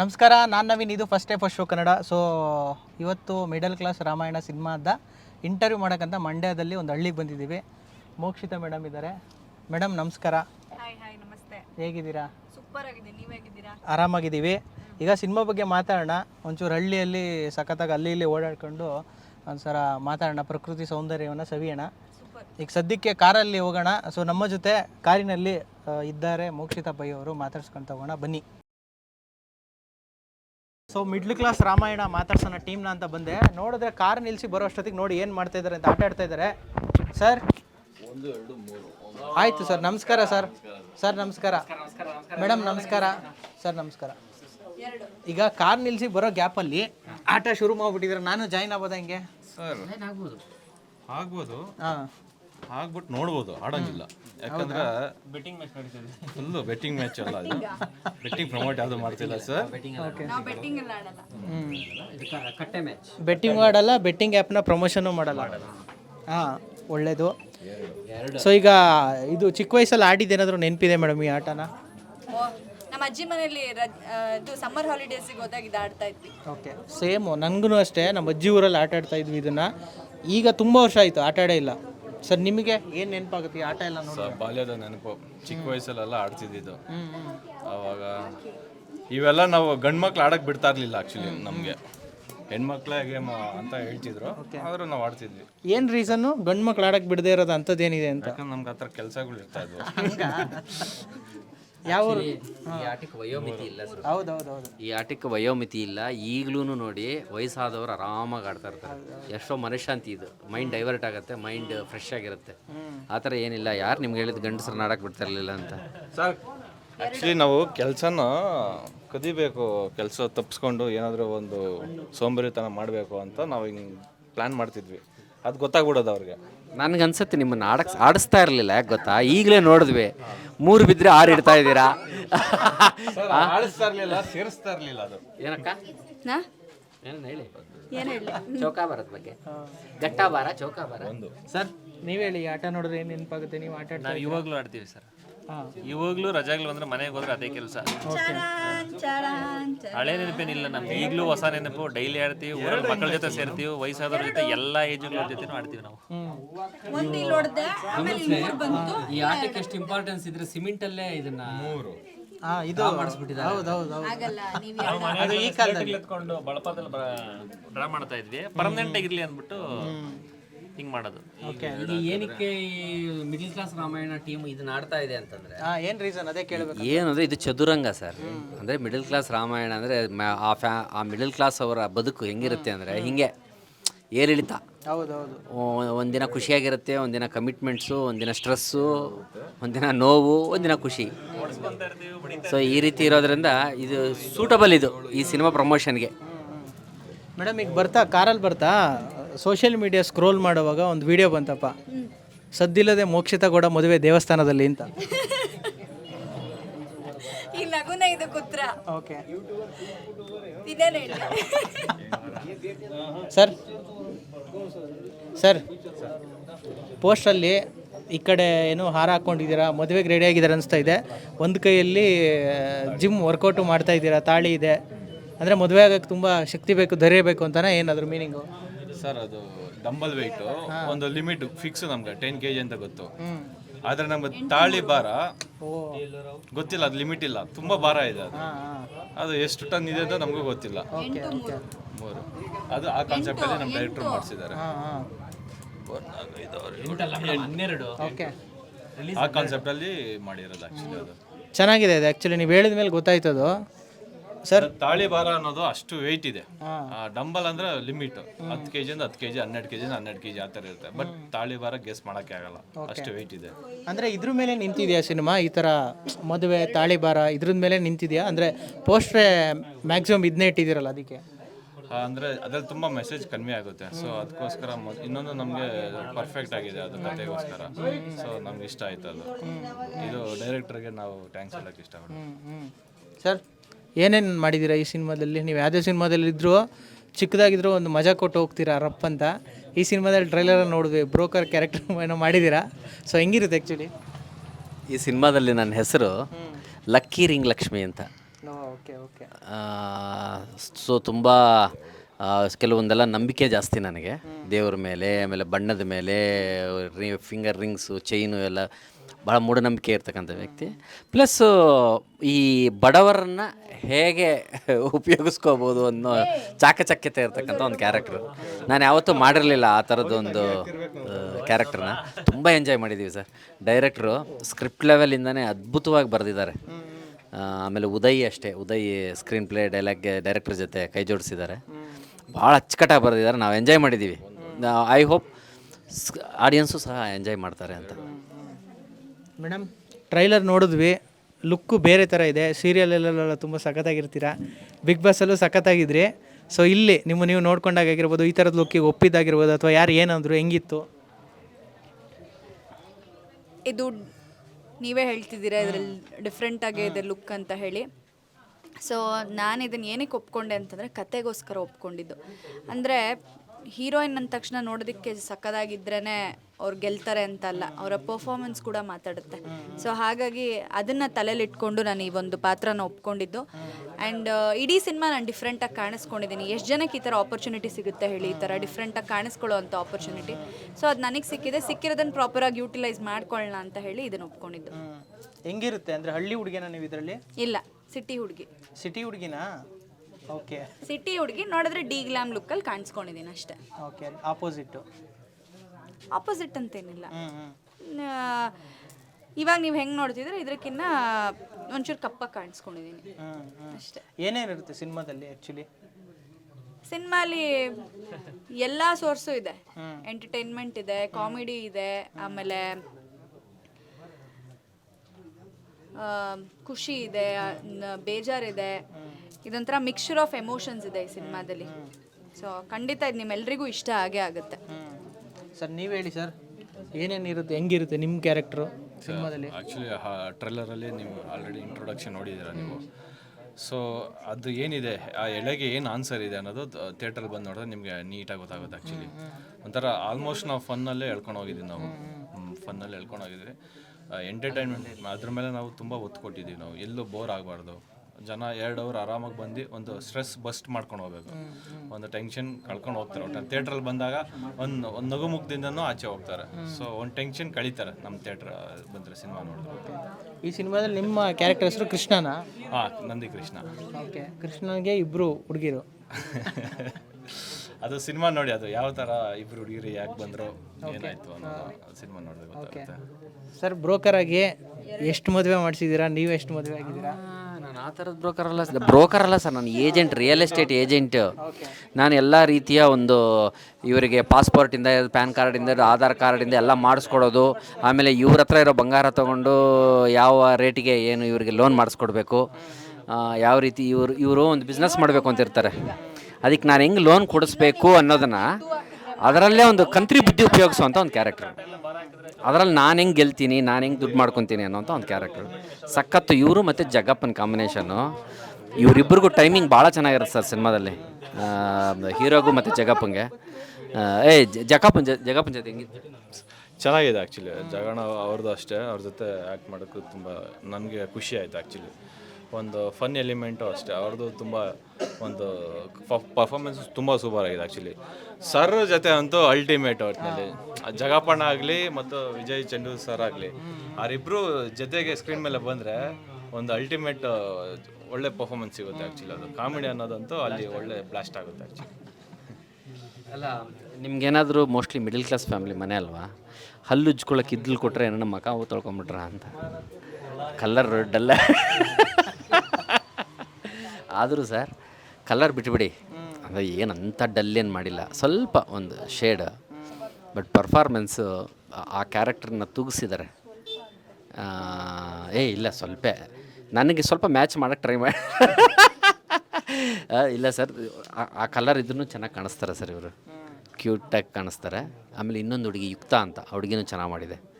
ನಮಸ್ಕಾರ ನಾನು ನವೀನ್ ಇದು first day first show Kannada. So ಇವತ್ತು ಮಿಡಲ್ ಕ್ಲಾಸ್ ರಾಮಾಯಣ ಸಿನಿಮಾದ ಇಂಟರ್ವ್ಯೂ ಮಾಡೋಕ್ಕಂತ ಮಂಡ್ಯದಲ್ಲಿ ಒಂದು ಹಳ್ಳಿಗೆ ಬಂದಿದ್ದೀವಿ. ಮೋಕ್ಷಿತ ಮೇಡಮ್ ಇದ್ದಾರೆ. ಮೇಡಮ್ ನಮಸ್ಕಾರ. ಹಾಯ್ ಹಾಯ್ ನಮಸ್ತೆ. ಹೇಗಿದ್ದೀರಾ? ಸೂಪರ್ ಆಗಿದೆ. ನೀವು ಹೇಗಿದ್ದೀರಾ? ಆರಾಮಾಗಿದ್ದೀವಿ. ಈಗ ಸಿನಿಮಾ ಬಗ್ಗೆ ಮಾತಾಡೋಣ. ಒಂಚೂರು ಹಳ್ಳಿಯಲ್ಲಿ ಸಖತ್ತಾಗಿ ಅಲ್ಲಿ ಇಲ್ಲಿ ಓಡಾಡ್ಕೊಂಡು ಒಂದ್ಸಲ ಮಾತಾಡೋಣ. ಪ್ರಕೃತಿ ಸೌಂದರ್ಯವನ್ನು ಸವಿಯೋಣ. ಈಗ ಸದ್ಯಕ್ಕೆ ಕಾರಲ್ಲಿ ಹೋಗೋಣ. ಸೊ ನಮ್ಮ ಜೊತೆ ಕಾರಿನಲ್ಲಿ ಆ, ಇದ್ದಾರೆ ಮೋಕ್ಷಿತಾ ಪೈ ಅವರು ಮಾತಾಡ್ಸ್ಕೊಂತ ಹೋಗೋಣ. ಬನ್ನಿ. ಸೊ ಮಿಡ್ಲ್ ಕ್ಲಾಸ್ ರಾಮಾಯಣ ಮಾತಾಡ್ಸೋಣ ಟೀಮ್ನ ಅಂತ ಬಂದೆ. ನೋಡಿದ್ರೆ ಕಾರ್ ನಿಲ್ಸಿ ಬರೋ ಅಷ್ಟೊತ್ತಿಗೆ ನೋಡಿ ಏನು ಮಾಡ್ತಾ ಇದ್ದಾರೆ ಅಂತ ಆಟ ಆಡ್ತಾ ಇದ್ದಾರೆ ಸರ್ ಆಯ್ತು ಸರ್ ನಮಸ್ಕಾರ ಸರ್ ಸರ್ ನಮಸ್ಕಾರ. ಮೇಡಮ್ ನಮಸ್ಕಾರ. ಸರ್ ನಮಸ್ಕಾರ. ಈಗ ಕಾರ್ ನಿಲ್ಸಿ ಬರೋ ಗ್ಯಾಪಲ್ಲಿ ಆಟ ಶುರು ಮಾಡ್ಬಿಟ್ಟಿದ್ರೆ ನಾನು ಜಾಯ್ನ್ ಆಗೋದ ಹೆಂಗೆ? ಸರ್ ಆಗ್ಬೋದು. ಹಾಂ. ಆಗ್ಬಿಟ್ಟು ನೋಡ್ಬೋದು ಆಡಂಗಿಲ್ಲ. ಯಾಕಂದ್ರೆ ಬೆಟ್ಟಿಂಗ್ ಮ್ಯಾಚ್ ನಡೀತಿದೆ. ಫುಲ್ಲು ಬೆಟ್ಟಿಂಗ್ ಮ್ಯಾಚ್ ಅಲ್ಲ ಅದು ಬೆಟ್ಟಿಂಗ್ ಪ್ರಮೋಟ್ ಯಾವುದು ಮಾಡ್ತಿಲ್ಲ ಸರ್ ಬೆಟ್ಟಿಂಗ್ ಎಲ್ಲ ಆಡಲ್ಲ. ಬೆಟ್ಟಿಂಗ್ ಮಾಡಲ್ಲ ಬೆಟ್ಟಿಂಗ್ ಆ್ಯಪ್ನ ಪ್ರಮೋಷನು ಮಾಡಲ್ಲ. ಹಾಂ ಒಳ್ಳೇದು. ಸೊ ಈಗ ಇದು ಚಿಕ್ಕ ವಯಸ್ಸಲ್ಲಿ ಆಡಿದ್ದೇನಾದರೂ ನೆನಪಿದೆ ಮೇಡಮ್ ಈ ಆಟನ? ನಮ್ಮ ಅಜ್ಜಿ ಮನೆಯಲ್ಲಿ ಇದು ಸಮ್ಮರ್ ಹಾಲಿಡೇಸಿಗೆ ಹೋದಾಗ ಇದು ಆಡ್ತಾ ಇದ್ವಿ. ಓಕೆ ಸೇಮು ನನಗೂ ಅಷ್ಟೇ. ನಮ್ಮ ಅಜ್ಜಿ ಊರಲ್ಲಿ ಆಟ ಆಡ್ತಾ ಇದ್ವಿ ಇದನ್ನು. ಈಗ ತುಂಬ ವರ್ಷ ಆಯಿತು ಆಟ ಆಡೇ ಇಲ್ಲ. ಸರ್ ನಿಮಗೆ ಏನು ನೆನಪಾಗುತ್ತೆ ಆಟ ಎಲ್ಲ ನೋಡಿ ಸರ್ ಬಾಲ್ಯದ ನೆನಪು. ಚಿಕ್ಕ ವಯಸ್ಸಲ್ಲೆಲ್ಲ ಆಡ್ತಿದ್ದಿದ್ದು. ಅವಾಗ ಇವೆಲ್ಲ ನಾವು ಗಂಡು ಮಕ್ಳು ಆಡಕ್ಕೆ ಬಿಡ್ತಾ ಇರಲಿಲ್ಲ ಆ್ಯಕ್ಚುಲಿ ನಮಗೆ. ಹೆಣ್ಮಕ್ಳೇ ಗೇಮ್ ಅಂತ ಹೇಳ್ತಿದ್ರು. ಆದ್ರೆ ನಾವು ಆಡ್ತಿದ್ವಿ. ಏನು ರೀಸನ್ನು ಗಂಡು ಮಕ್ಳು ಆಡಕ್ಕೆ ಬಿಡದೇ ಇರೋದು ಅಂತದೇನಿದೆ ಅಂತ? ಯಾಕಂದ್ರೆ ನಮ್ಗೆ ಹತ್ರ ಕೆಲಸಗಳು ಇರ್ತಾ ಇದ್ವು. ಯಾವ ಊರು? ಈ ಆಟಕ್ಕೆ ವಯೋಮಿತಿ ಇಲ್ಲ ಸರ್. ಹೌದು ಹೌದು ಹೌದು ಈ ಆಟಕ್ಕೆ ವಯೋಮಿತಿ ಇಲ್ಲ ಈಗಲೂ ನೋಡಿ ವಯಸ್ಸಾದವರು ಆರಾಮಾಗಿ ಆಡ್ತಾ ಇರ್ತಾರೆ. ಎಷ್ಟೋ ಮನಃಶಾಂತಿ ಇದು. ಮೈಂಡ್ ಡೈವರ್ಟ್ ಆಗುತ್ತೆ ಮೈಂಡ್ ಫ್ರೆಶ್ ಆಗಿರುತ್ತೆ. ಆ ಥರ ಏನಿಲ್ಲ. ಯಾರು ನಿಮ್ಗೆ ಹೇಳಿದ ಗಂಡಸ್ರನ್ನ ಆಡಕ್ಕೆ ಬಿಡ್ತಾ ಇರಲಿಲ್ಲ ಅಂತ? ಸರ್ ಆ್ಯಕ್ಚುಲಿ ನಾವು ಕೆಲಸನ ಕದಿಬೇಕು ಕೆಲಸ ತಪ್ಪಿಸ್ಕೊಂಡು ಏನಾದರೂ ಒಂದು ಸೋಂಬರಿತನ ಮಾಡಬೇಕು ಅಂತ ನಾವು ಹಿಂಗೆ ಪ್ಲ್ಯಾನ್ ಮಾಡ್ತಿದ್ವಿ. ಅದು ಗೊತ್ತಾಗ್ಬಿಡೋದು ಅವ್ರಿಗೆ. ನನಗೆ ಅನ್ಸುತ್ತೆ ನಿಮ್ಮನ್ನ ಆಡಕ್ ಆಡಿಸ್ತಾ ಇರಲಿಲ್ಲ ಯಾಕೆ ಗೊತ್ತಾ? ಈಗಲೇ ನೋಡಿದ್ವಿ. ಮೂರು ಬಿದ್ದರೆ ಆರು ಇಡ್ತಾ ಇದ್ದೀರಾ? ಆಡಿಸ್ತಾ ಇರಲಿಲ್ಲ ಸೇರಿಸ್ತಾ ಇರಲಿಲ್ಲ ಅದು. ಏನಕ್ಕ? ನಾ? ಏನು ಹೇಳಿ? ಏನು ಹೇಳಿ? ಚೌಕಾಬಾರದ ಬಗ್ಗೆ. ಗಟ್ಟಾಬಾರ ಚೌಕಾಬಾರ ಸರ್ ನೀವು ಹೇಳಿ ಈ ಆಟ ನೋಡಿದ್ರೆ ಏನು ನೆನಪಾಗುತ್ತೆ? ನೀವು ಆಟ ಆಡ್ತಾ ನಾವು ಇವಾಗಲೂ ಆಡ್ತೀವಿ ಸರ್. ಹಾಂ. ಇವಾಗಲೂ ರಜಾಗಳು ಬಂದ್ರೆ ಮನೆಗೆ ಹೋದ್ರೆ ಅದೇ ಕೆಲಸ. ಹಳೆ ನೆನಪೇನಿಲ್ಲ ನಮ್ಗೆ. ಈಗಲೂ ಹೊಸ ನೆನಪು ಡೈಲಿ ಆಡ್ತೀವಿ ಊರಲ್ಲಿ ಮಕ್ಕಳ ಜೊತೆ ಸೇರ್ತೀವಿ ವಯಸ್ಸಾದವ್ರ ಜೊತೆ ಎಲ್ಲಾ ಏಜ್ಗಳ ಜೊತೆನೂ ಆಡ್ತೀವಿ ನಾವು. ಒಂದು ಇಲ್ಲಿ ಹೊಡ್ದೆ ಆಮೇಲೆ ಇಲ್ಲಿ ಮೂರು ಬಂತು. ಈ ಆಟಕ್ಕೆ ಎಷ್ಟು ಇಂಪಾರ್ಟೆನ್ಸ್ ಇದ್ರೆ ಸಿಮೆಂಟ್ ಅಲ್ಲೇ ಇದನ್ನ ಮೂರು. ಹಾಂ ಇದು ಹೌದು ಹೌದು ಹೌದು. ಆಗಲ್ಲ ನೀವು ಅದು ಈ ಕಾಲದಲ್ಲಿ. ಎತ್ಕೊಂಡು ಬಳಪದಲ್ಲಿ ಡ್ರಾ ಮಾಡ್ತಾ ಇದ್ವಿ. ಪರ್ಮನೆಂಟ್ ಆಗಿರ್ಲಿ ಅಂದ್ಬಿಟ್ಟು ಹಿಂಗ್ ಮಾಡೋದು. ಓಕೆ ಇದು ಏನಕ್ಕೆ ಮಿಡಿಲ್ ಕ್ಲಾಸ್ ರಾಮಾಯಣ ಟೀಮ್ ಇದನ್ನ ಆಡ್ತಾ ಇದೆ ಅಂತಂದ್ರೆ? ಹಾಂ ಏನು ರೀಸನ್ ಅದೇ ಕೇಳಬೇಕು. ಏನಂದ್ರೆ ಇದು ಚದುರಂಗ ಸರ್. ಅಂದ್ರೆ ಮಿಡಲ್ ಕ್ಲಾಸ್ ರಾಮಾಯಣ ಅಂದ್ರೆ ಆ ಫ್ಯಾ ಆ ಮಿಡಲ್ ಕ್ಲಾಸ್ ಅವರ ಬದುಕು ಹೆಂಗಿರುತ್ತೆ ಅಂದ್ರೆ ಹಿಂಗೆ ಏರಿಳಿತ. ಹೌದು ಹೌದು ಒಂದಿನ ಖುಷಿಯಾಗಿರುತ್ತೆ ಒಂದಿನ ಕಮಿಟ್ಮೆಂಟ್ಸು ಒಂದಿನ ಸ್ಟ್ರೆಸ್ಸು ಒಂದಿನ ನೋವು ಒಂದಿನ ಖುಷಿ. ಸೊ ಈ ರೀತಿ ಇರೋದ್ರಿಂದ ಇದು ಸೂಟಬಲ್ ಇದು ಈ ಸಿನಿಮಾ ಪ್ರಮೋಷನ್ಗೆ ಮೇಡಮ್ ಈಗ ಬರ್ತಾ ಕಾರಲ್ಲಿ ಬರ್ತಾ? ಸೋಷಿಯಲ್ ಮೀಡಿಯಾ ಸ್ಕ್ರೋಲ್ ಮಾಡುವಾಗ ಒಂದು ವಿಡಿಯೋ ಬಂತಪ್ಪ. ಸದ್ದಿಲ್ಲದೆ ಮೋಕ್ಷಿತ ಕೂಡ ಮದುವೆ ದೇವಸ್ಥಾನದಲ್ಲಿ ಅಂತ. ಈ ನಗುನ ಇದು ಕುತ್ರ. ಓಕೆ. ಇದೇನು ಹೇಳಿ? ಸರ್ ಸರ್ ಪೋಸ್ಟಲ್ಲಿ ಈ ಕಡೆ ಏನು ಹಾರ ಹಾಕ್ಕೊಂಡಿದ್ದೀರಾ ಮದುವೆಗೆ ರೆಡಿ ಆಗಿದ್ದಾರೆ ಅನಿಸ್ತಾ ಇದೆ. ಒಂದು ಕೈಯಲ್ಲಿ ಜಿಮ್ ವರ್ಕೌಟು ಮಾಡ್ತಾ ಇದ್ದೀರಾ ತಾಳಿ ಇದೆ. ಅಂದರೆ ಮದುವೆ ಆಗೋಕ್ಕೆ ತುಂಬ ಶಕ್ತಿ ಬೇಕು ಧೈರ್ಯ ಬೇಕು ಅಂತಾನೆ ಏನಾದರೂ ಮೀನಿಂಗು ಸರ್ ಅದು ಡಂಬಲ್ ವೆಯ್ಟು ಒಂದು ಲಿಮಿಟ್ ಫಿಕ್ಸ್ ನಮ್ಗೆ ಟೆನ್ ಕೆ ಜಿ ಅಂತ ಗೊತ್ತು. ಆದ್ರೆ ನಮ್ಗೆ ತಾಳಿ ಭಾರ ಗೊತ್ತಿಲ್ಲ ಅದು ಲಿಮಿಟ್ ಇಲ್ಲ. ತುಂಬಾ ಭಾರ ಇದೆ ಅದು. ಅದು ಎಷ್ಟು ಟನ್ ಇದೆ ಅಂತ ನಮಗೂ ಗೊತ್ತಿಲ್ಲ. Okay okay. ಮೂರು. ಅದು ಆ ಕಾನ್ಸೆಪ್ಟ್ ಅಲ್ಲಿ ನಮ್ಮ ಡೈರೆಕ್ಟರ್ ಮಾಡಿಸಿದ್ದಾರೆ. ಆ ಕಾನ್ಸೆಪ್ಟ್ ಅಲ್ಲಿ ಆ ಕಾನ್ಸೆಪ್ಟಲ್ಲಿ ಮಾಡಿರೋದು ಆ್ಯಕ್ಚುಲಿ ಅದು. ಚೆನ್ನಾಗಿದೆ ಅದು ಆ್ಯಕ್ಚುಲಿ ನೀವು ಹೇಳಿದ ಮೇಲೆ ಗೊತ್ತಾಯ್ತದು. ಸರ್. ತಾಳಿ ಭಾರ ಅನ್ನೋದು ಅಷ್ಟು ವೆಯ್ಟ್ ಇದೆ. ಡಂಬಲ್ ಅಂದ್ರೆ ಲಿಮಿಟ್ ಹತ್ತು ಕೆ ಜಿಯಿಂದ ಹತ್ತು ಕೆ ಜಿ ಹನ್ನೆರಡು ಕೆ ಜಿಯಿಂದ ಹನ್ನೆರಡು ಕೆ ಜಿ ಆ ಥರ ಇರುತ್ತೆ. ಬಟ್ ತಾಳಿ ಭಾರ ಗೆಸ್ ಮಾಡೋಕ್ಕೆ ಆಗಲ್ಲ. ಅಷ್ಟು ವೆಯ್ಟ್ ಇದೆ. ಅಂದರೆ ಇದ್ರ ಮೇಲೆ ನಿಂತಿದೆಯಾ ಸಿನಿಮಾ? ಈ ಥರ ಮದುವೆ ತಾಳಿಬಾರ ಇದ್ರ ಮೇಲೆ ನಿಂತಿದೆಯಾ? ಅಂದರೆ ಪೋಸ್ಟ್ರೆ ಮ್ಯಾಕ್ಸಿಮಮ್ ಇದನ್ನೇ ಇಟ್ಟಿದ್ದೀರಲ್ಲ ಅದಕ್ಕೆ? ಅಂದ್ರೆ ಅದ್ರಲ್ಲಿ ತುಂಬಾ ಮೆಸೇಜ್ ಕಡಿಮೆ ಆಗುತ್ತೆ. ಸೊ ಅದಕ್ಕೋಸ್ಕರ ಇನ್ನೊಂದು ನಮಗೆ ಪರ್ಫೆಕ್ಟ್ ಆಗಿದೆ ಅದು ಕಥೆಗೋಸ್ಕರ. ಸೊ ನಮ್ಗೆ ಇಷ್ಟ ಆಯ್ತು ಅದು ಇದು ಡೈರೆಕ್ಟರ್ಗೆ ನಾವು ಟ್ಯಾಂಕ್ಸ್ ಹೇಳಕ್ ಇಷ್ಟಪಡ್ತೀವಿ. ಸರ್ ಏನೇನು ಮಾಡಿದ್ದೀರ ಈ ಸಿನಿಮಾದಲ್ಲಿ? ನೀವು ಯಾವುದೇ ಸಿನಿಮಾದಲ್ಲಿ ಇದ್ದರೂ ಚಿಕ್ಕದಾಗಿದ್ರು ಒಂದು ಮಜಾ ಕೊಟ್ಟು ಹೋಗ್ತೀರಾ ರಪ್ ಅಂತ? ಈ ಸಿನಿಮಾದಲ್ಲಿ ಟ್ರೈಲರ್ ನೋಡಿದ್ವಿ ಬ್ರೋಕರ್ ಕ್ಯಾರೆಕ್ಟರ್ ಏನೋ ಮಾಡಿದ್ದೀರಾ ಸೊ ಹೆಂಗಿರುತ್ತೆ ಆ್ಯಕ್ಚುಲಿ ಈ ಸಿನಿಮಾದಲ್ಲಿ ನನ್ನ ಹೆಸರು ಲಕ್ಕಿ ರಿಂಗ್ ಲಕ್ಷ್ಮಿ ಅಂತ ಓಕೆ ಓಕೆ. ಸೊ ತುಂಬ ಕೆಲವೊಂದೆಲ್ಲ ನಂಬಿಕೆ ಜಾಸ್ತಿ ನನಗೆ. ದೇವ್ರ ಮೇಲೆ ಆಮೇಲೆ ಬಣ್ಣದ ಮೇಲೆ ಫಿಂಗರ್ ರಿಂಗ್ಸು ಚೈನು ಎಲ್ಲ ಭಾಳ ಮೂಢನಂಬಿಕೆ ಇರ್ತಕ್ಕಂಥ ವ್ಯಕ್ತಿ. ಪ್ಲಸ್ ಈ ಬಡವರನ್ನು ಹೇಗೆ ಉಪಯೋಗಿಸ್ಕೋಬೋದು ಅನ್ನೋ ಚಾಕಚಕ್ಯತೆ ಇರ್ತಕ್ಕಂಥ ಒಂದು ಕ್ಯಾರೆಕ್ಟ್ರು ನಾನು ಯಾವತ್ತೂ ಮಾಡಿರಲಿಲ್ಲ ಆ ಥರದ್ದು ಒಂದು ಕ್ಯಾರೆಕ್ಟ್ರನ್ನ ತುಂಬ ಎಂಜಾಯ್ ಮಾಡಿದ್ದೀವಿ ಸರ್. ಡೈರೆಕ್ಟ್ರು ಸ್ಕ್ರಿಪ್ಟ್ ಲೆವೆಲಿಂದನೇ ಅದ್ಭುತವಾಗಿ ಬರೆದಿದ್ದಾರೆ. ಆಮೇಲೆ ಉದಯ್ ಅಷ್ಟೇ. Uday screenplay dialogue director ಜೊತೆ ಕೈ ಜೋಡಿಸಿದ್ದಾರೆ. ಭಾಳ ಅಚ್ಚುಕಟ್ಟಾಗಿ ಬರೆದಿದ್ದಾರೆ. ನಾವು ಎಂಜಾಯ್ ಮಾಡಿದ್ದೀವಿ ಐ ಹೋಪ್ ಆಡಿಯನ್ಸು ಸಹ ಎಂಜಾಯ್ ಮಾಡ್ತಾರೆ ಅಂತ. ಮೇಡಮ್? ಟ್ರೈಲರ್ ನೋಡಿದ್ವಿ. ಲುಕ್ಕು ಬೇರೆ ಥರ ಇದೆ. ಸೀರಿಯಲಲ್ಲೆಲ್ಲ ತುಂಬ ಸಖತ್ತಾಗಿರ್ತೀರಾ? ಬಿಗ್ ಬಾಸಲ್ಲೂ ಸಖತ್ತಾಗಿದ್ರಿ. ಸೊ ಇಲ್ಲಿ ನಿಮ್ಮ ನೀವು ನೋಡ್ಕೊಂಡಾಗಿರ್ಬೋದು ಈ ಥರದ ಲುಕ್ಕಿಗೆ ಒಪ್ಪಿದ್ದಾಗಿರ್ಬೋದು ಅಥವಾ ಯಾರು ಏನಂದ್ರು ಹೆಂಗಿತ್ತು? ಇದು ನೀವೇ ಹೇಳ್ತಿದ್ದೀರಾ? ಇದರಲ್ಲಿ ಡಿಫ್ರೆಂಟ್ ಆಗೇ ಇದೆ ಲುಕ್ ಅಂತ ಹೇಳಿ. ಸೊ ನಾನು ಇದನ್ನು ಏನಕ್ಕೆ ಒಪ್ಕೊಂಡೆ ಅಂತಂದರೆ ಕತೆಗೋಸ್ಕರ ಒಪ್ಕೊಂಡಿದ್ದು. ಅಂದರೆ ಹೀರೋಯಿನ್ ಅಂದ ತಕ್ಷಣ ನೋಡೋದಕ್ಕೆ ಸಕ್ಕದಾಗಿದ್ರೇ ಅವ್ರು ಗೆಲ್ತಾರೆ ಅಂತಲ್ಲ. ಅವರ ಪರ್ಫಾರ್ಮೆನ್ಸ್ ಕೂಡ ಮಾತಾಡುತ್ತೆ. ಸೊ ಹಾಗಾಗಿ ಅದನ್ನು ತಲೆಲಿಟ್ಕೊಂಡು ನಾನು ಈ ಒಂದು ಪಾತ್ರನ ಒಪ್ಕೊಂಡಿದ್ದು. ಆ್ಯಂಡ್ ಇಡೀ ಸಿನಿಮಾ ನಾನು ಡಿಫ್ರೆಂಟಾಗಿ ಕಾಣಿಸ್ಕೊಂಡಿದ್ದೀನಿ ಎಷ್ಟು ಜನಕ್ಕೆ ಈ ಥರ ಆಪರ್ಚುನಿಟಿ ಸಿಗುತ್ತೆ ಹೇಳಿ ಈ ಥರ ಡಿಫ್ರೆಂಟಾಗಿ ಕಾಣಿಸ್ಕೊಳ್ಳೋ ಅಂಥ ಆಪರ್ಚುನಿಟಿ ಸೊ ಅದು ನನಗೆ ಸಿಕ್ಕಿದೆ. ಸಿಕ್ಕಿರೋದನ್ನು ಪ್ರಾಪರಾಗಿ ಯೂಟಿಲೈಸ್ ಮಾಡ್ಕೊಳ್ಳೋಣ ಅಂತ ಹೇಳಿ ಇದನ್ನು ಒಪ್ಕೊಂಡಿದ್ದು. ಹೆಂಗಿರುತ್ತೆ? ಅಂದರೆ ಹಳ್ಳಿ ಹುಡುಗಿನ ನೀವು ಇದರಲ್ಲಿ ಇಲ್ಲ. ಸಿಟಿ ಹುಡುಗಿ. ಸಿಟಿ ಹುಡುಗಿನಾ? ಓಕೆ. ಸಿಟಿ ಹುಡುಗಿ ನೋಡಿದ್ರೆ ಡಿ ಗ್ಲಾಮ್ ಲುಕ್ಕಲ್ಲಿ ಕಾಣಿಸ್ಕೊಂಡಿದ್ದೀನಿ ಅಷ್ಟೇ. ಓಕೆ ಆಪೋಸಿಟ್ಟು ಆಪೋಸಿಟ್ ಅಂತೇನಿಲ್ಲ. ಆ, ಇವಾಗ ನೀವು ಹೆಂಗೆ ನೋಡ್ತಿದ್ರೆ ಇದಕ್ಕಿನ್ನ ಒಂಚೂರು ಕಪ್ಪಾಗಿ ಕಾಣಿಸ್ಕೊಂಡಿದ್ದೀನಿ. ಅಷ್ಟೇ. ಹ್ಞೂ ಇರುತ್ತೆ ಏನೇನಿರುತ್ತೆ ಸಿನಿಮಾದಲ್ಲಿ ಆ್ಯಕ್ಚುಲಿ ಸಿನಿಮಾಲಿ ಎಲ್ಲ ಸೋರ್ಸು ಇದೆ. ಎಂಟರ್ಟೈನ್ಮೆಂಟ್ ಇದೆ ಕಾಮಿಡಿ ಇದೆ ಆಮೇಲೆ ಆ, ಖುಷಿ ಇದೆ ಆ, ನ- ಬೇಜಾರಿದೆ. ಇದೊಂಥರ ಮಿಕ್ಸ್ಚರ್ ಆಫ್ ಎಮೋಷನ್ಸ್ ಇದೆ ಈ ಸಿನಿಮಾದಲ್ಲಿ. ಸೊ ಖಂಡಿತ ಇದು ನಿಮ್ಮೆಲ್ರಿಗೂ ಇಷ್ಟ ಆಗೇ ಆಗುತ್ತೆ. ಸರ್ ನೀವು ಹೇಳಿ ಸರ್ ಏನೇನಿರುತ್ತೆ ಹೆಂಗಿರುತ್ತೆ ನಿಮ್ಮ ಕ್ಯಾರೆಕ್ಟ್ರು ಸಿನಿಮಾದಲ್ಲಿ? ಆ್ಯಕ್ಚುಲಿ ಟ್ರೈಲರಲ್ಲಿ ನೀವು ಆಲ್ರೆಡಿ ಇಂಟ್ರೊಡಕ್ಷನ್ ನೋಡಿದ್ದೀರಾ ನೀವು. ಸೊ ಅದು ಏನಿದೆ ಆ ಎಳೆಗೆ ಏನು ಆನ್ಸರ್ ಇದೆ ಅನ್ನೋದು ಥಿಯೇಟ್ರಲ್ಲಿ ಬಂದು ನೋಡಿದ್ರೆ ನಿಮಗೆ ನೀಟಾಗಿ ಗೊತ್ತಾಗುತ್ತೆ ಆ್ಯಕ್ಚುಲಿ ಒಂಥರ ಆಲ್ಮೋಸ್ಟ್ ನಾವು ಫನ್ನಲ್ಲೇ ಎಳ್ಕೊಂಡು ಹೋಗಿದ್ದೀವಿ ನಾವು. ಫನ್ನಲ್ಲಿ ಎಳ್ಕೊಂಡು ಹೋಗಿದ್ವಿ ಎಂಟರ್ಟೈನ್ಮೆಂಟ್ ಅದ್ರ ಮೇಲೆ ನಾವು ತುಂಬ ಒತ್ತು ಕೊಟ್ಟಿದ್ದೀವಿ ನಾವು. ಎಲ್ಲೂ ಬೋರ್ ಆಗಬಾರ್ದು. ಜನ ಎರಡು ಅವರ್ ಆರಾಮಾಗಿ ಬಂದು ಒಂದು ಸ್ಟ್ರೆಸ್ ಬಸ್ಟ್ ಮಾಡ್ಕೊಂಡು ಹೋಗ್ಬೇಕು. ಒಂದು ಟೆನ್ಷನ್ ಕಳ್ಕೊಂಡು ಹೋಗ್ತಾರೆ. ಒಟ್ಟು ಥಿಯೇಟ್ರಲ್ಲಿ ಬಂದಾಗ ಒಂದು ಒಂದು ನಗು ಮುಖದಿಂದನೂ ಆಚೆ ಹೋಗ್ತಾರೆ. ಸೊ ಒಂದು ಟೆನ್ಷನ್ ಕಳೀತಾರೆ ನಮ್ಮ ಥಿಯೇಟ್ರ್ ಬಂದರೆ ಸಿನಿಮಾ ನೋಡಿದ್ರೆ ಈ ಸಿನಿಮಾದಲ್ಲಿ ನಿಮ್ಮ ಕ್ಯಾರೆಕ್ಟರ್ ಹೆಸರು ಕೃಷ್ಣನ? ಹಾಂ ನಂದಿ ಕೃಷ್ಣ. ಓಕೆ ಕೃಷ್ಣನಿಗೆ ಇಬ್ಬರು ಹುಡುಗಿರು. ಅದು ಸಿನಿಮಾ ನೋಡಿ ಅದು ಯಾವ ಥರ ಇಬ್ಬರು ಹುಡುಗಿರು ಯಾಕೆ ಬಂದರು ಏನಾಯಿತು ಅನ್ನೋದು ಸಿನಿಮಾ ನೋಡಿದ್ರೆ ಗೊತ್ತಾಗುತ್ತೆ. ಸರ್ ಬ್ರೋಕರ್ ಆಗಿ ಎಷ್ಟು ಮದುವೆ ಮಾಡಿಸಿದ್ದೀರಾ? ನೀವು ಎಷ್ಟು ಮದುವೆ ಆಗಿದ್ದೀರಾ? ನಾನು ಆ ಥರದ ಬ್ರೋಕರ್ ಅಲ್ಲ ಬ್ರೋಕರ್ ಅಲ್ಲ ಸರ್ ನಾನು ಏಜೆಂಟ್ ರಿಯಲ್ ಎಸ್ಟೇಟ್ ಏಜೆಂಟ್ ನಾನು ಎಲ್ಲ ರೀತಿಯ ಒಂದು ಇವರಿಗೆ ಪಾಸ್ಪೋರ್ಟಿಂದ ಪ್ಯಾನ್ ಕಾರ್ಡಿಂದ ಆಧಾರ್ ಕಾರ್ಡಿಂದ ಎಲ್ಲ ಮಾಡಿಸ್ಕೊಡೋದು. ಆಮೇಲೆ ಇವ್ರ ಹತ್ರ ಇರೋ ಬಂಗಾರ ತೊಗೊಂಡು ಯಾವ ರೇಟಿಗೆ ಏನು ಇವರಿಗೆ ಲೋನ್ ಮಾಡಿಸ್ಕೊಡ್ಬೇಕು. ಯಾವ ರೀತಿ ಇವರು ಇವರು ಒಂದು ಬಿಸ್ನೆಸ್ ಮಾಡಬೇಕು ಅಂತ ಇರ್ತಾರೆ. ಅದಕ್ಕೆ ನಾನು ಹೆಂಗೆ ಲೋನ್ ಕೊಡಿಸ್ಬೇಕು ಅನ್ನೋದನ್ನು ಅದರಲ್ಲೇ ಒಂದು ಕಂತ್ರಿ ಬುದ್ಧಿ ಉಪಯೋಗಿಸುವಂಥ ಒಂದು ಕ್ಯಾರೆಕ್ಟರ್ ಅದರಲ್ಲಿ ನಾನು ಹೆಂಗೆ ಗೆಲ್ತೀನಿ, ನಾನು ಹೆಂಗೆ ದುಡ್ಡು ಮಾಡ್ಕೊತೀನಿ ಅನ್ನೋಂಥ ಒಂದು ಕ್ಯಾರೆಕ್ಟರ್ ಸಖತ್ತು ಇವರು ಮತ್ತು ಜಗಪ್ಪನ ಕಾಂಬಿನೇಷನ್ನು ಇವರಿಬ್ಬರಿಗೂ ಟೈಮಿಂಗ್ ಭಾಳ ಚೆನ್ನಾಗಿರುತ್ತೆ ಸರ್ ಸಿನಿಮಾದಲ್ಲಿ. ಹೀರೋಗೂ ಮತ್ತು ಜಗಪ್ಪಂಗೆ ಏ ಜಗಪ್ಪನ್ ಜ, ಜಗಪ್ಪನ ಜೊತೆ ಹೆಂಗಿತ್ತು ಚೆನ್ನಾಗಿದೆ ಆ್ಯಕ್ಚುಲಿ ಜಗಣ ಅವ್ರದ್ದು ಅಷ್ಟೇ, ಅವ್ರ ಜೊತೆ ಆ್ಯಕ್ಟ್ ಮಾಡೋಕ್ಕೂ ತುಂಬ ನನಗೆ ಖುಷಿ ಆಯಿತು ಆ್ಯಕ್ಚುಲಿ ಒಂದು ಫನ್ ಎಲಿಮೆಂಟು ಅಷ್ಟೇ. ಅವ್ರದ್ದು ತುಂಬ ಒಂದು ಪರ್ಫಾರ್ಮೆನ್ಸ್ ತುಂಬ ಸೂಪರ್ ಆಗಿದೆ ಆ್ಯಕ್ಚುಲಿ ಸರ್ ಜೊತೆ ಅಂತೂ ಅಲ್ಟಿಮೇಟ್ ಒಟ್ಟಿನಲ್ಲಿ ಜಗಪಣ್ಣ ಆಗಲಿ ಮತ್ತು ವಿಜಯ್ ಚಂಡು ಸರ್ ಆಗಲಿ. ಅವರಿಬ್ಬರು ಜೊತೆಗೆ ಸ್ಕ್ರೀನ್ ಮೇಲೆ ಬಂದರೆ ಒಂದು ಅಲ್ಟಿಮೇಟ್ ಒಳ್ಳೆ ಪರ್ಫಾರ್ಮೆನ್ಸ್ ಸಿಗುತ್ತೆ ಆ್ಯಕ್ಚುಲಿ ಅದು ಕಾಮಿಡಿ ಅನ್ನೋದಂತೂ ಅಲ್ಲಿ ಒಳ್ಳೆ ಬ್ಲಾಸ್ಟ್ ಆಗುತ್ತೆ ಆ್ಯಕ್ಚುಲಿ ಅಲ್ಲ ನಿಮ್ಗೇನಾದರೂ ಮೋಸ್ಟ್ಲಿ ಮಿಡಲ್ ಕ್ಲಾಸ್ ಫ್ಯಾಮಿಲಿ ಮನೆ ಅಲ್ವಾ? ಹಲ್ಲು ಉಜ್ಕೊಳಕ್ಕೆ ಇದ್ಲು ಕೊಟ್ಟರೆ ಏನೋ ಮಕ ಅವು ತೊಳ್ಕೊಂಬಿಟ್ರ ಅಂತ ಕಲ್ಲರ್ ಡಲ್ಲ ಆದರೂ ಸರ್ ಕಲರ್ ಬಿಟ್ಬಿಡಿ. ಅದು ಏನಂತ ಡಲ್ ಏನು ಮಾಡಿಲ್ಲ. ಸ್ವಲ್ಪ ಒಂದು ಶೇಡ್ ಬಟ್ ಪರ್ಫಾರ್ಮೆನ್ಸು ಆ ಕ್ಯಾರೆಕ್ಟರ್ನ ತೂಗಿಸಿದ್ದಾರೆ ಏಯ್ ಏ ಇಲ್ಲ ಸ್ವಲ್ಪ. ನನಗೆ ಸ್ವಲ್ಪ ಮ್ಯಾಚ್ ಮಾಡೋಕ್ಕೆ ಟ್ರೈ ಮಾಡಿ ಇಲ್ಲ ಸರ್ ಆ- ಕಲರ್ ಇದ್ರೂ ಚೆನ್ನಾಗಿ ಕಾಣಿಸ್ತಾರೆ ಸರ್ ಇವರು. ಕ್ಯೂಟಾಗಿ ಕಾಣಿಸ್ತಾರೆ. ಆಮೇಲೆ ಇನ್ನೊಂದು ಹುಡುಗಿ ಯುಕ್ತ ಅಂತ ಆ ಹುಡುಗಿನೂ ಚೆನ್ನಾಗಿ ಮಾಡಿದೆ.